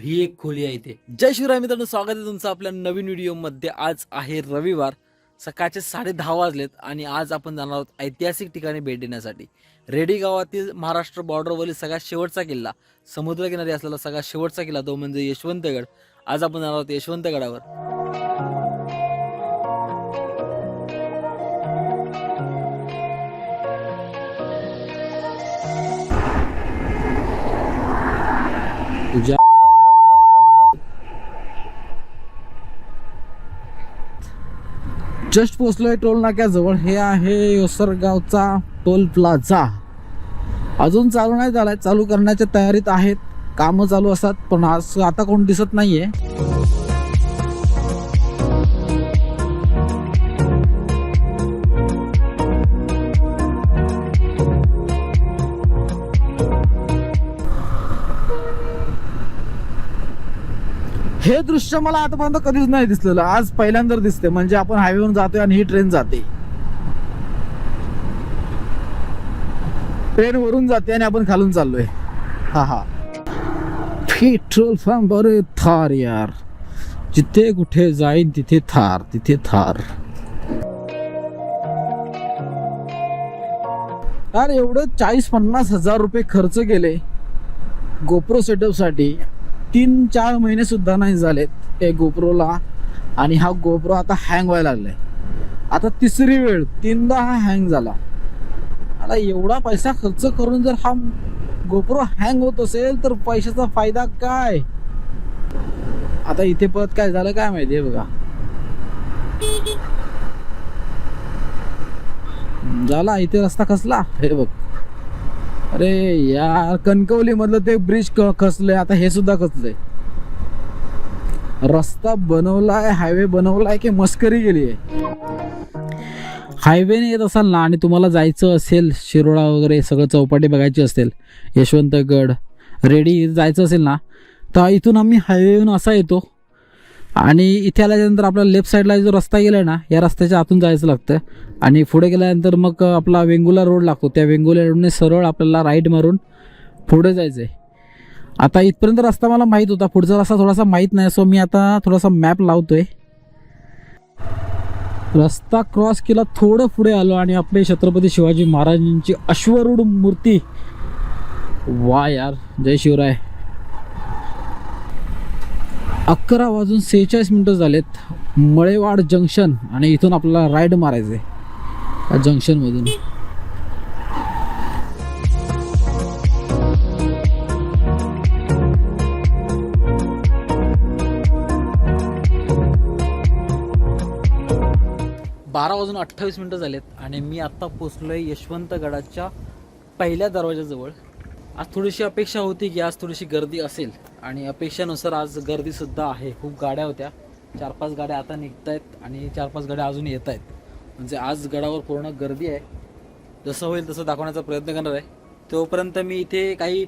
ही एक खोली आहे इथे. जय शिवराय मित्रांनो स्वागत आहे तुमचं आपल्या नवीन व्हिडिओमध्ये आज आहे रविवार सकाळचे साडे दहा वाजलेत आणि आज आपण जाणार आहोत ऐतिहासिक ठिकाणी भेट देण्यासाठी. रेडी गावातील महाराष्ट्र बॉर्डरवरील सगळ्यात शेवटचा किल्ला समुद्रकिनारी असलेला सगळ्यात शेवटचा किल्ला तो म्हणजे यशवंतगड. आज आपण जाणार आहोत यशवंतगडावर. जस्ट पोचलोय टोल नाक्याजवळ. हे आहे ओसरगावचा टोल प्लाझा. अजून चालू नाही झालाय. चालू करण्याच्या तयारीत आहेत. कामं चालू असतात पण आज आता कोण दिसत नाहीये. हे दृश्य मला आतापर्यंत कधीच नाही दिसलेलं. आज पहिल्यांदा दिसते. म्हणजे आपण हायवेवरून जातोय आणि ही ट्रेन जाते. ट्रेन वरून जाते आणि आपण खालून चाललोय. हा हा. पेट्रोल पंप बरे थार यार. जिथे कुठे जाईन तिथे थार तिथे थार. यार एवढं चाळीस पन्नास हजार रुपये खर्च केले. गोप्रो सेटअपसाठी तीन चार महिने सुद्धा नाही झालेत ते गोप्रोला. आणि हा गोप्रो आता हँग व्हायला लागलाय. आता तिसरी वेळ तीनदा हा हँग झाला. आता एवढा पैसा खर्च करून जर हा गोप्रो हँग होत असेल तर पैशाचा फायदा काय? आता इथे परत काय झालं काय माहिती आहे बघा. झाला इथे रस्ता कसला हे बघ. अरे यार कणकवली मधलं ते ब्रिज खचलंय आता हे सुद्धा खचलंय रस्ता बनवलाय हायवे बनवलाय की मस्करी गेली आहे हायवेने येत असाल ना आणि तुम्हाला जायचं असेल शिरोळा वगैरे सगळं चौपाटी बघायची असेल यशवंतगड रेडी जायचं असेल ना तर इथून आम्ही हायवेहून असा येतो. आणि इथे आल्याच्यानंतर आपल्याला लेफ्ट साईडला जो रस्ता गेला ना या रस्त्याच्या आतून जायचं लागतं. आणि पुढे गेल्यानंतर मग आपला वेंगुला रोड लागतो. त्या वेंगुला रोडने सरळ आपल्याला राईट मारून पुढे जायचं आहे आता इथपर्यंत रस्ता मला माहीत होता. पुढचा रस्ता थोडासा माहीत नाही सो मी आता थोडासा मॅप लावतोय. रस्ता क्रॉस केला थोडं पुढे आलो आणि आपले छत्रपती शिवाजी महाराजांची अश्वरूढ मूर्ती. वा यार जय शिवराय. अकरा वाजून सेहेचाळीस मिनटं झालेत. मळेवाड जंक्शन आणि इथून आपल्याला राईड मारायचं आहे या जंक्शनमधून. बारा वाजून अठ्ठावीस मिनटं झालेत आणि मी आत्ता पोचलो आहे यशवंतगडाच्या पहिल्या दरवाजाजवळ. आज थोडीशी अपेक्षा होती की आज थोडीशी गर्दी असेल. आणि अपेक्षानुसार आज गर्दीसुद्धा आहे. खूप गाड्या होत्या. चार पाच गाड्या आता निघत आहेत आणि चार पाच गाड्या अजून येत आहेत म्हणजे आज गडावर पूर्ण गर्दी आहे. जसं होईल तसं दाखवण्याचा प्रयत्न करणार आहे. तोपर्यंत मी इथे काही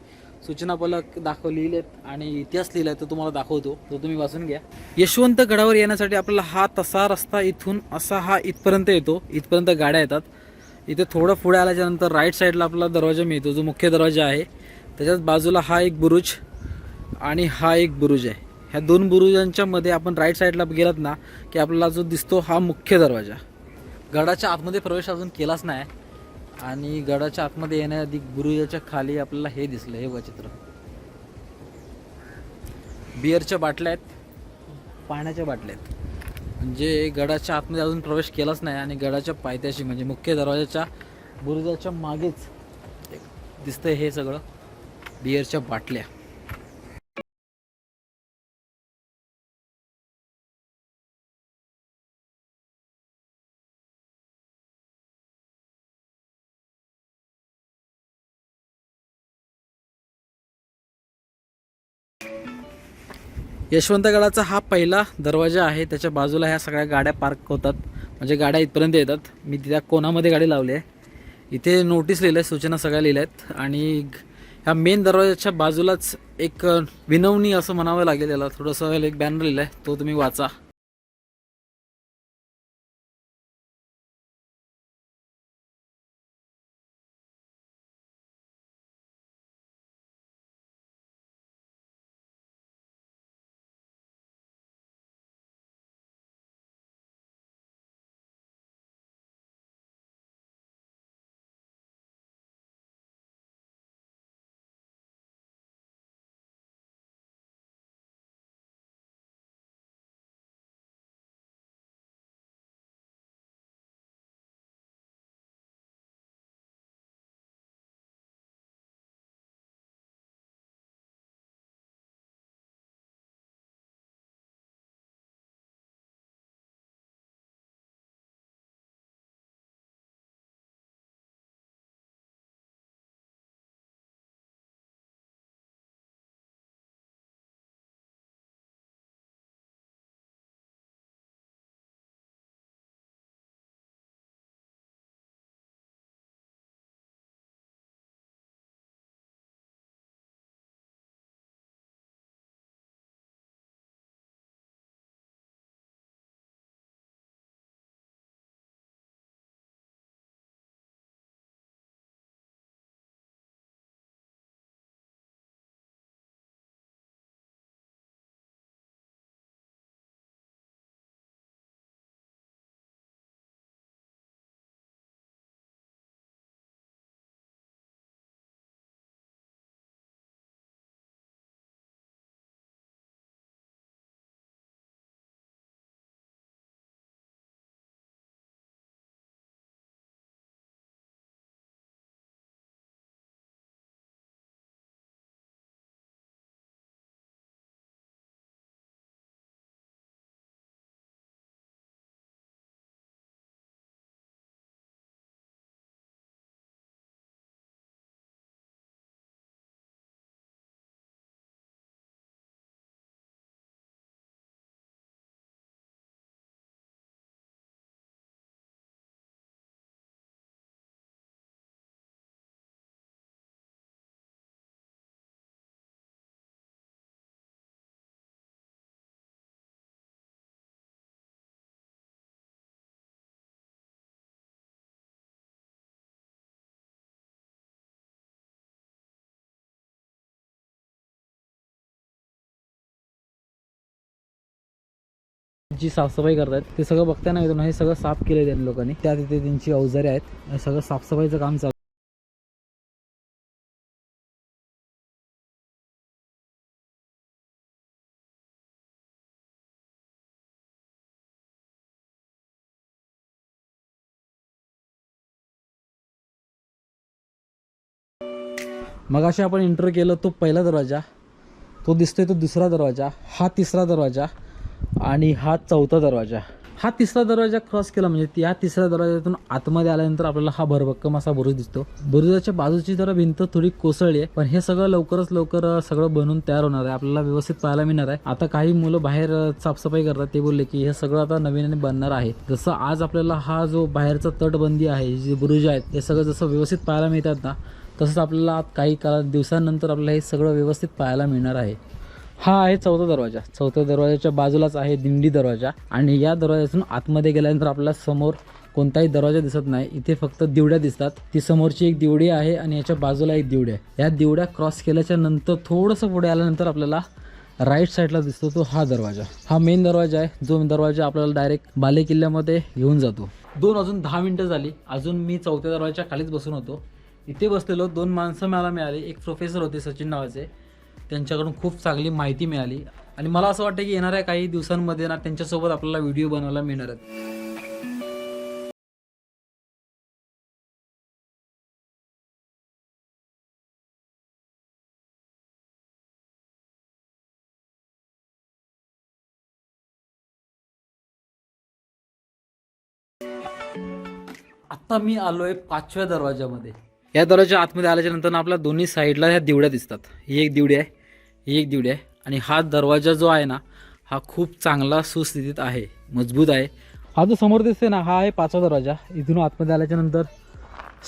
सूचना फलक दाखव लिहिलेत आणि इतिहास लिहिला आहे तो तुम्हाला दाखवतो. तो तुम्ही वाचून घ्या. यशवंत गडावर येण्यासाठी आपल्याला हा तसा रस्ता इथून असा हा इथपर्यंत येतो. इथपर्यंत गाड्या येतात. इथे थोडं पुढे आल्याच्यानंतर राईट साईडला आपला दरवाजा मिळतो जो मुख्य दरवाजा आहे. त्याच्याच बाजूला हा एक बुरुज. आणि हा एक बुरुज आहे. ह्या दोन बुरुजांच्या मध्ये आपण राईट साईडला गेलात ना की आपल्याला जो दिसतो हा मुख्य दरवाजा. गडाच्या आतमध्ये प्रवेश अजून केलाच नाही. आणि गडाच्या आतमध्ये येण्याआधी बुरुजाच्या खाली आपल्याला हे दिसलं हे वचित्र बिअरच्या बाटल्या आहेत पाण्याच्या बाटल्या आहेत. म्हणजे गडाच्या आतमध्ये अजून प्रवेश केलाच नाही आणि गडाच्या पायथ्याशी म्हणजे मुख्य दरवाजाच्या बुरुजाच्या मागेच दिसतंय हे सगळं बिअरच्या बाटल्या. यशवंतगडाचा हा पहिला दरवाजा आहे. त्याच्या बाजूला ह्या सगळ्या गाड्या पार्क होतात. म्हणजे गाड्या इथपर्यंत येतात. मी त्या कोणामध्ये गाडी लावली आहे? इथे नोटीस लिहिलं आहे सूचना सगळ्या लिहिल्या आहेत. आणि ह्या मेन दरवाजाच्या बाजूलाच एक विनवणी असं म्हणावं लागेल याला. थोडंसं एक बॅनर लिहिलं आहे. तो तुम्ही वाचा. जी साफसफाई करतायत ते सगळं बघताना येतो हे सगळं साफ केलं त्यांनी लोकांनी. त्या तिथे त्यांची अवजारे आहेत सगळं साफसफाईचं काम चालू मग असे आपण इंटर केलं तो पहिला दरवाजा. तो दिसतोय तो दुसरा दरवाजा. हा तिसरा दरवाजा. आणि हा चौथा दरवाजा. हा तिसरा दरवाजा क्रॉस केला म्हणजे त्या तिसऱ्या दरवाजातून आतमध्ये आल्यानंतर आपल्याला हा भरभक्कम असा बुरुज दिसतो. बुरुजाच्या बाजूची जरा भिंत थोडी कोसळली आहे पण हे सगळं लवकरच लवकर सगळं बनून तयार होणार आहे. आपल्याला व्यवस्थित पाहायला मिळणार आहे. आता काही मुलं बाहेर साफसफाई करतात. ते बोलले की हे सगळं आता नवीन बनणार आहे. जसं आज आपल्याला हा जो बाहेरचा तटबंदी आहे जे जी बुरुज आहेत हे सगळं जसं व्यवस्थित पाहायला मिळतात ना तसंच आपल्याला काही काळात दिवसांनंतर आपल्याला हे सगळं व्यवस्थित पाहायला मिळणार आहे. हा आहे चौथा दरवाजा. चौथ्या दरवाजाच्या बाजूलाच आहे दिंडी दरवाजा. आणि या दरवाजातून आतमध्ये गेल्यानंतर आपल्याला समोर कोणताही दरवाजा दिसत नाही. इथे फक्त दिवड्या दिसतात. ती समोरची एक दिवडी आहे आणि याच्या बाजूला एक दिवडी आहे. या दिवड्या क्रॉस केल्याच्यानंतर थोडंसं पुढे आल्यानंतर आपल्याला राईट साईडला दिसतो तो हा दरवाजा. हा मेन दरवाजा आहे. जो दरवाजा आपल्याला डायरेक्ट बाले किल्ल्यामध्ये घेऊन जातो. दोन अजून दहा मिनटं झाली. अजून मी चौथ्या दरवाजाच्या खालीच बसून होतो. इथे बसलेलो दोन माणसं मला मिळाली. एक प्रोफेसर होते सचिन नावाचे. त्यांच्याकडून खूप चांगली माहिती मिळाली. आणि मला असं वाटतं की येणाऱ्या काही दिवसांमध्ये ना त्यांच्यासोबत आपल्याला व्हिडिओ बनवायला मिळणार आहेत. आता मी आलोय पाचव्या दरवाजामध्ये या दरवाजा आतमध्ये आल्याच्यानंतर आपल्या दोन्ही साईडला ह्या दिवड्या दिसतात. ही एक दिवडी आहे. ही एक दिवडी आहे. आणि हा दरवाजा जो आहे ना हा खूप चांगला सुस्थितीत आहे मजबूत आहे. हा जो समोर दिसतोय ना हा आहे पाचवा दरवाजा. इथून आतमध्ये आल्याच्यानंतर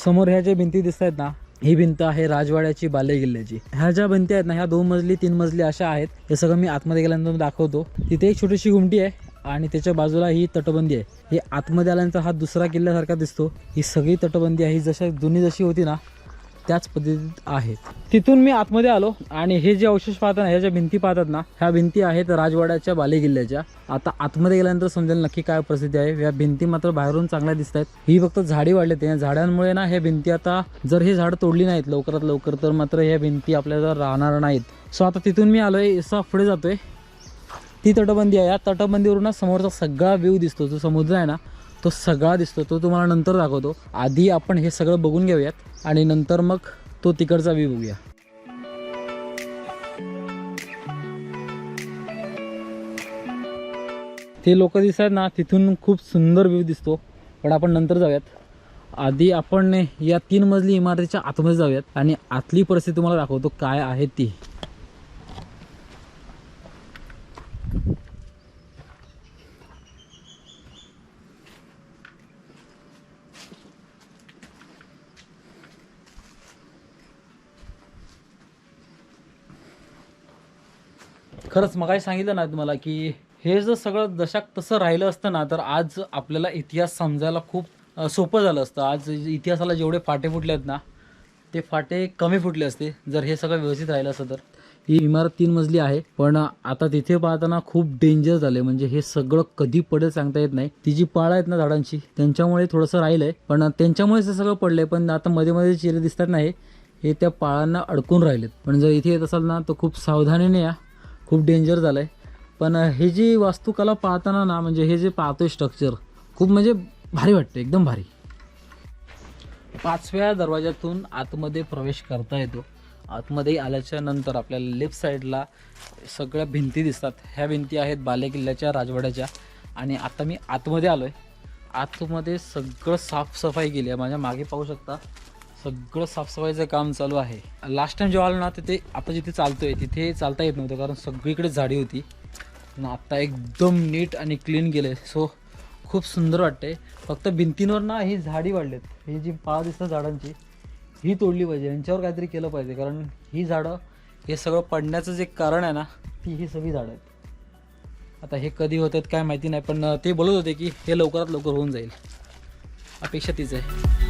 समोर ह्या ज्या भिंती दिसत आहेत ना ही भिंत आहे राजवाड्याची बाले किल्ल्याची. ह्या ज्या भिंती आहेत ना ह्या दोन मजली तीन मजली अशा आहेत. हे सगळं मी आतमध्ये गेल्यानंतर दाखवतो. तिथे एक छोटीशी गुमटी आहे आणि त्याच्या बाजूला ही तटबंदी आहे. हे आतमध्ये आल्यानंतर हा दुसरा किल्ल्यासारखा दिसतो. ही सगळी तटबंदी आहे. ही जशा जुनी जशी होती ना त्याच पद्धतीत आहेत. तिथून मी आतमध्ये आलो आणि हे जे अवशेष पाहतात ना ह्या ज्या भिंती पाहतात ना ह्या भिंती आहेत राजवाड्याच्या बाले किल्ल्याच्या. आता आतमध्ये गेल्यानंतर समजेल नक्की काय प्रसिद्धी आहे. या भिंती मात्र बाहेरून चांगल्या दिसत आहेत. ही फक्त झाडी वाढले त्या झाडांमुळे ना ह्या भिंती आता जर हे झाड तोडली नाहीत लवकरात लवकर तर मात्र ह्या भिंती आपल्याला राहणार नाहीत. सो आता तिथून मी आलोय असा पुढे जातोय. ती तटबंदी आहे. या तटबंदीवरून ना समोरचा सगळा व्ह्यू दिसतो. जो समुद्र आहे ना तो सगळा दिसतो. तो तुम्हाला नंतर दाखवतो. आधी आपण हे सगळं बघून घेऊयात. आणि नंतर मग तो तिकडचा व्ह्यू बघूया. ते लोक दिसत आहेत ना तिथून खूप सुंदर व्ह्यू दिसतो. पण आपण नंतर जाऊयात. आधी आपण या तीन मजली इमारतीच्या आतमध्ये जाऊयात आणि आतली परिस्थिती तुम्हाला दाखवतो काय आहे ती. खरंच मग सांगितलं ना तुम्हाला की हे जर सगळं दशाक तसं राहिलं असतं ना तर आज आपल्याला इतिहास समजायला खूप सोपं झालं असतं. आज इतिहासाला जेवढे फाटे फुटले आहेत ना ते फाटे कमी फुटले असते जर हे सगळं व्यवस्थित राहिलं असतं तर. ही इमारत तीन मजली आहे पण आता तिथे पाहताना खूप डेंजर झाले म्हणजे हे सगळं कधी पडेल सांगता येत नाही. ती जी पाळं आहेत ना झाडांची त्यांच्यामुळे थोडंसं राहिलंय पण त्यांच्यामुळेच हे सगळं पडलंय. पण आता मध्ये मध्ये चिरे दिसतात नाही हे त्या पाळांना अडकून राहिलेत. पण जर इथे येत असाल ना तर खूप सावधानीने या. खूप डेंजर झालं आहे पण हे जी वास्तुकला पाहताना ना म्हणजे हे जे पाहतोय स्ट्रक्चर खूप म्हणजे भारी वाटते एकदम भारी. पाचव्या दरवाज्यातून आतमध्ये प्रवेश करता येतो. आतमध्ये आल्याच्यानंतर आपल्याला लेफ्ट साईडला सगळ्या भिंती दिसतात. ह्या भिंती आहेत बाले किल्ल्याच्या राजवाड्याच्या. आणि आता मी आतमध्ये आलो आहे आतमध्ये सगळं साफसफाई केली आहे. माझ्या मागे पाहू शकता सगळं साफसफाईचं काम चालू आहे. लास्ट टाइम जेव्हा आलो ना तिथे आता जिथे चालतोय तिथे चालता येत नव्हतं कारण सगळीकडे झाडी होती. पण आत्ता एकदम नीट आणि क्लीन गेलं. आहे सो खूप सुंदर वाटते फक्त भिंतींवर ना ही झाडी वाढलेत. ही जी पाळा दिसतात झाडांची ही तोडली पाहिजे. यांच्यावर काहीतरी केलं पाहिजे कारण ही झाडं हे सगळं पडण्याचं जे कारण आहे ना ती ही सगळी झाडं आहेत. आता हे कधी होत आहेत काय माहिती नाही पण ते बोलत होते की हे लवकरात लवकर होऊन जाईल. अपेक्षा तीच आहे.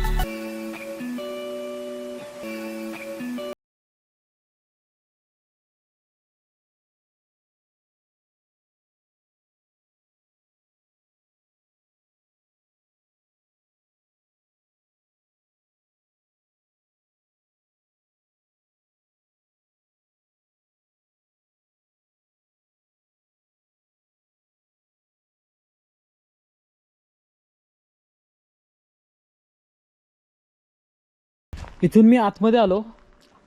इथून मी आतमध्ये आलो.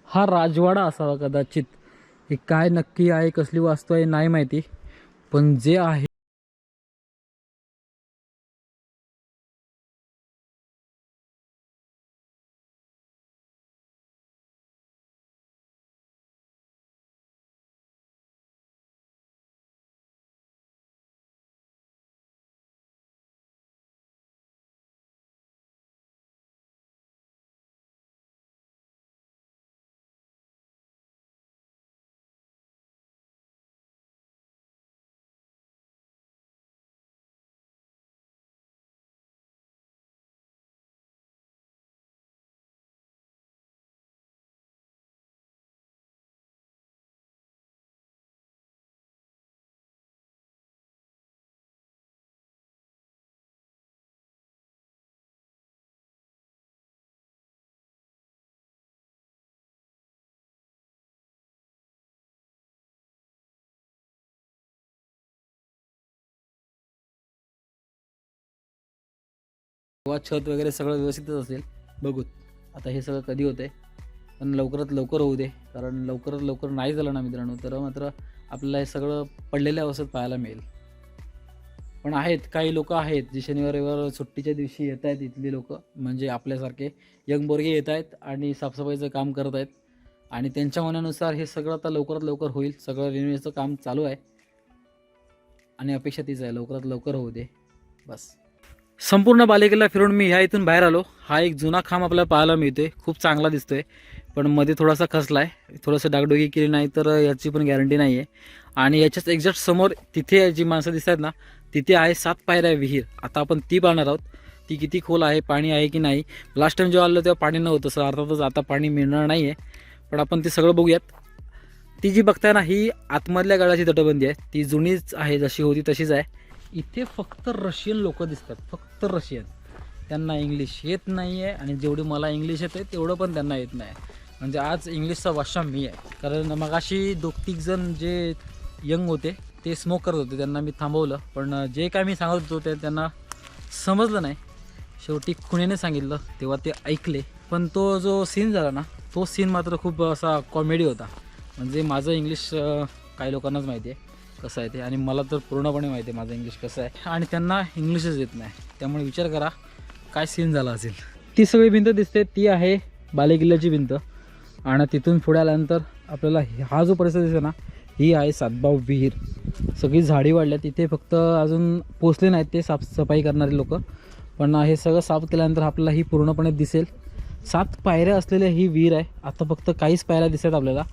हा राजवाडा असावा कदाचित. हे काय नक्की आहे कसली वास्तू आहे नाही माहिती. पण जे आहे किंवा छत वगैरे सगळं व्यवस्थितच असेल बघू. आता हे सगळं कधी होतंय? पण लवकरात लवकर होऊ दे कारण लवकरात लवकर नाही झालं ना मित्रांनो तर मात्र आपल्याला हे सगळं पडलेल्या अवस्थेत पाहायला मिळेल. पण आहेत काही लोक आहेत जे शनिवार रविवार सुट्टीच्या दिवशी येत आहेत इथली लोक म्हणजे आपल्यासारखे यंग बोरगे येत आहेत आणि साफसफाईचं काम करत आहेत. आणि त्यांच्या म्हणण्यानुसार हे सगळं आता लवकरात लवकर होईल सगळं रिन्यूएचं काम चालू आहे. आणि अपेक्षा तीच आहे लवकरात लवकर होऊ दे. बस. संपूर्ण बालेकिल्ला फिरून मी ह्या इथून बाहेर आलो. हा एक जुना खांब आपल्याला पाहायला मिळतोय. खूप चांगला दिसतोय. पण मध्ये थोडासा खचला आहे थोडंसं डागडुगी केली नाही तर याची पण गॅरंटी नाही आहे आणि याच्याच एक्झॅक्ट समोर तिथे जी माणसं दिसत आहेत ना तिथे आहे सात पायऱ्या विहीर. आता आपण ती पाहणार आहोत. ती किती खोल आहे पाणी आहे की नाही? लास्ट टाइम जेव्हा आलो तेव्हा पाणी नव्हतं सर. अर्थातच आता पाणी मिळणार नाही आहे पण आपण ते सगळं बघूयात. ती जी बघताय ना ही आतमधल्या गडाची तटबंदी आहे. ती जुनीच आहे जशी होती तशीच आहे. इथे फक्त रशियन लोक दिसतात फक्त रशियन. त्यांना इंग्लिश येत नाही आहे आणि जेवढी मला इंग्लिश येते तेवढं पण त्यांना येत नाही. म्हणजे आज इंग्लिशचा भाषा मी आहे. कारण मगाशी दोग जण जे यंग होते ते स्मोक करत होते. त्यांना मी थांबवलं. पण जे काय मी सांगत होतो ते त्यांना समजलं नाही. शेवटी खुणेने सांगितलं तेव्हा ते ऐकले. पण तो जो सीन झाला ना तो सीन मात्र खूप असा कॉमेडी होता. म्हणजे माझं इंग्लिश काही लोकांनाच माहिती आहे. कसं आहे ते? आणि मला तर पूर्णपणे माहिती आहे माझं इंग्लिश कसं आहे. आणि त्यांना इंग्लिशच येत नाही. त्यामुळे विचार करा काय सीन झाला असेल. ती सगळी भिंत दिसते. ती आहे बालेकिल्ल्याची भिंत. आणि तिथून पुढे आल्यानंतर आपल्याला हा जो परिसर दिसतो ना ही आहे सातबाव विहीर. सगळी झाडी वाढल्या तिथे फक्त अजून पोचले नाहीत ते साफसफाई करणारे लोक. पण हे सगळं साफ केल्यानंतर आपल्याला ही पूर्णपणे दिसेल. सात पायऱ्या असलेल्या ही विहीर आहे. आता फक्त काहीच पायऱ्या दिसत आपल्याला.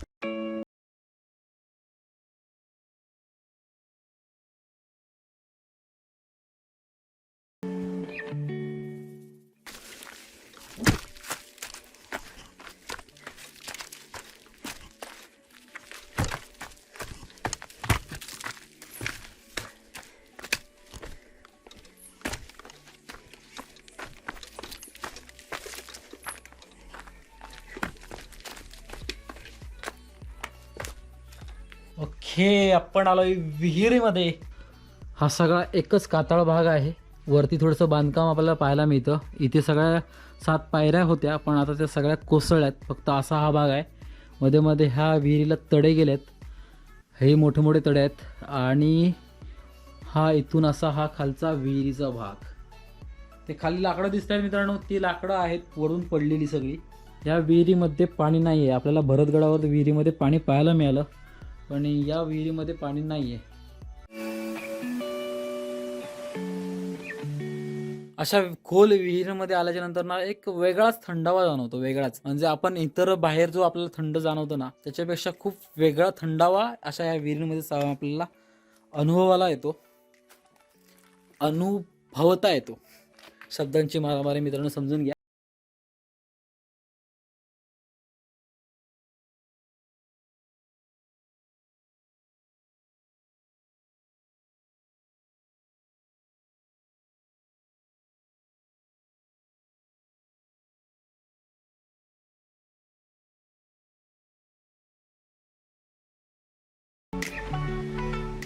हे आपण आलोय विहिरीमध्ये. हा सगळा एकच कातळ भाग आहे. वरती थोडंसं बांधकाम आपल्याला पाहायला मिळतं. इथे सगळ्या सात पायऱ्या होत्या पण आता त्या सगळ्या कोसळल्यात. फक्त असा हा भाग आहे. मध्ये मध्ये ह्या विहिरीला तडे गेलेत. हे मोठे मोठे तडे आहेत. आणि हा इथून असा हा खालचा विहिरीचा भाग. ते खाली लाकडं दिसत आहेत मित्रांनो. ती लाकडं आहेत वरून पडलेली सगळी. या विहिरीमध्ये पाणी नाही आहे आपल्याला भरतगडावर विहिरीमध्ये पाणी पाहायला मिळालं. पण या विहिरीमध्ये पाणी नाही आहे अशा खोल विहिरीमध्ये आल्याच्यानंतर ना एक वेगळाच थंडावा जाणवतो वेगळाच. म्हणजे आपण इतर बाहेर जो आपल्याला थंड जाणवतो ना त्याच्यापेक्षा खूप वेगळा थंडावा अशा या विहिरीमध्ये आपल्याला अनुभवाला येतो. अनुभवता येतो. शब्दांची मारामारी मित्रांनो समजून घ्या.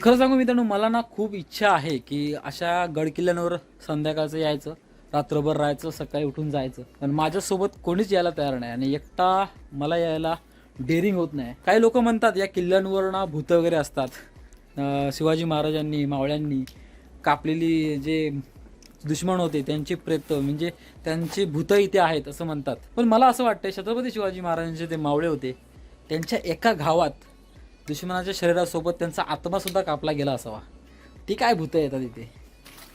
खरं सांगू मित्रांनो मला ना खूप इच्छा आहे की अशा गडकिल्ल्यांवर संध्याकाळचं यायचं रात्रभर राहायचं सकाळी उठून जायचं. पण माझ्यासोबत कोणीच यायला तयार नाही आणि एकटा मला यायला डेअरिंग होत नाही. काही लोक म्हणतात या किल्ल्यांवर ना भूत वगैरे असतात. शिवाजी महाराजांनी मावळ्यांनी कापलेली जे दुश्मन होते त्यांचे प्रेत म्हणजे त्यांचे भूत इथे आहेत असं म्हणतात. पण मला असं वाटतं छत्रपती शिवाजी महाराजांचे ते मावळे होते त्यांच्या एका गावात दुश्मनाच्या शरीरासोबत त्यांचा आत्मासुद्धा कापला गेला असावा. ती काय भूतं येतात इथे?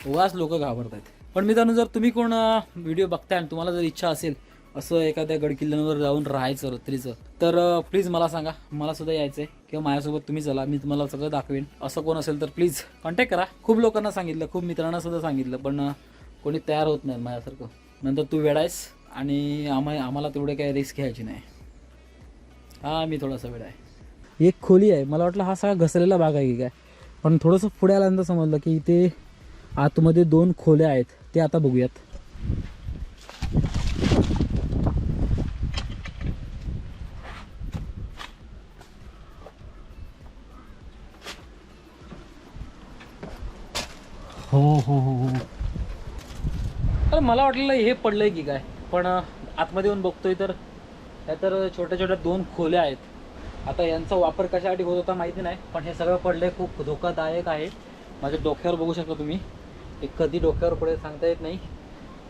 उगाच लोक घाबरत आहेत पण मित्रांनो जर तुम्ही कोण व्हिडिओ बघताय आणि तुम्हाला जर इच्छा असेल असं एखाद्या गडकिल्ल्यांवर जाऊन राहायचं रात्रीचं तर प्लीज मला सांगा. मला सुद्धा यायचं आहे किंवा माझ्यासोबत तुम्ही चला मी तुम्हाला सगळं दाखवेन. असं कोण असेल तर प्लीज कॉन्टॅक्ट करा. खूप लोकांना सांगितलं खूप मित्रांना सुद्धा सांगितलं पण कोणी तयार होत नाही माझ्यासारखं. नंतर तू वेळायस आणि आम्हा आम्हाला तेवढे काही रिस्क घ्यायची नाही. हा मी थोडासा वेळ आहे एक खोली आहे. मला वाटलं हा सगळा घसरलेला भाग आहे की काय. पण थोडंसं पुढे आल्यानंतर समजलं की इथे आतमध्ये दोन खोल्या आहेत. ते आता बघूयात. हो हो हो हो. अरे मला वाटलेलं हे पडलंय की काय. पण आतमध्ये येऊन बघतोय तर त्या तर छोट्या छोट्या दोन खोल्या आहेत. आता यांचा वापर कशासाठी होत होता माहिती नाही पण हे सगळं पडलंय खूप धोकादायक आहे. माझ्या डोक्यावर बघू शकता तुम्ही. हे कधी डोक्यावर पडेल सांगता येत नाही.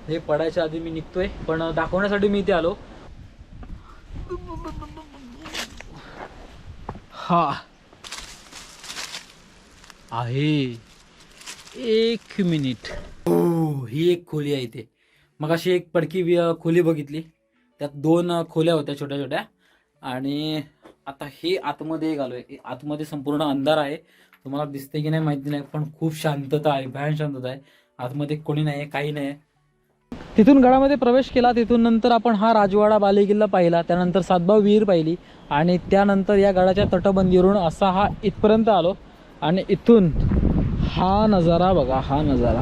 हे पडायच्या आधी मी निघतोय पण दाखवण्यासाठी मी इथे आलो. हा. आहे. एक मिनिट. हो ही एक खोली आहे इथे. मग अशी एक पडकी खोली बघितली. त्यात दोन खोल्या होत्या छोट्या छोट्या आणि आता हे आतमध्ये एक आलोय. आतमध्ये संपूर्ण अंधार आहे. तुम्हाला दिसते की नाही माहिती नाही पण खूप शांतता आहे भयान शांतता आहे. आतमध्ये कोणी नाही काही नाही तिथून गडामध्ये प्रवेश केला तिथून नंतर आपण हा राजवाडा बालेकिल्ला पाहिला त्यानंतर सातबाव विहीर पाहिली आणि त्यानंतर या गडाच्या तटबंदीवरून असा हा इथपर्यंत आलो. आणि इथून हा नजारा बघा हा नजारा.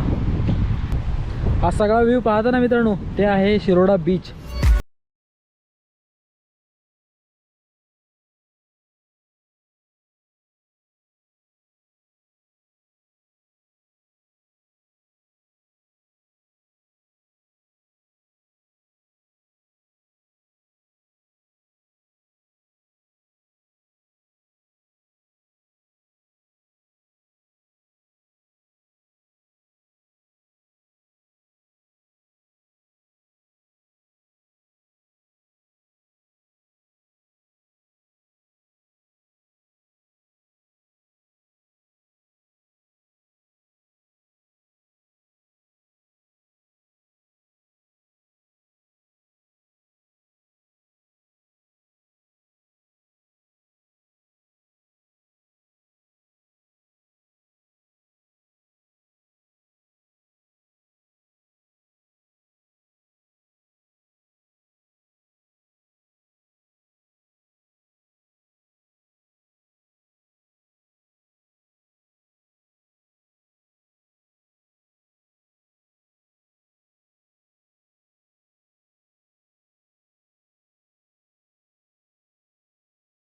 हा सगळा व्ह्यू पाहता ना मित्रांनो ते आहे शिरोडा बीच.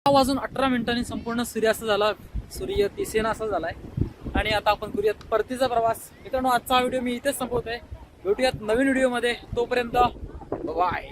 वाजून अठरा मिनिटांनी संपूर्ण सूर्यास्त झाला. सूर्य दिसेना असा झालाय. आणि आता आपण करूयात परतीचा प्रवास. मित्रांनो आजचा हा व्हिडिओ मी इथेच संपवतोय. भेटूयात नवीन व्हिडिओमध्ये. तोपर्यंत बाय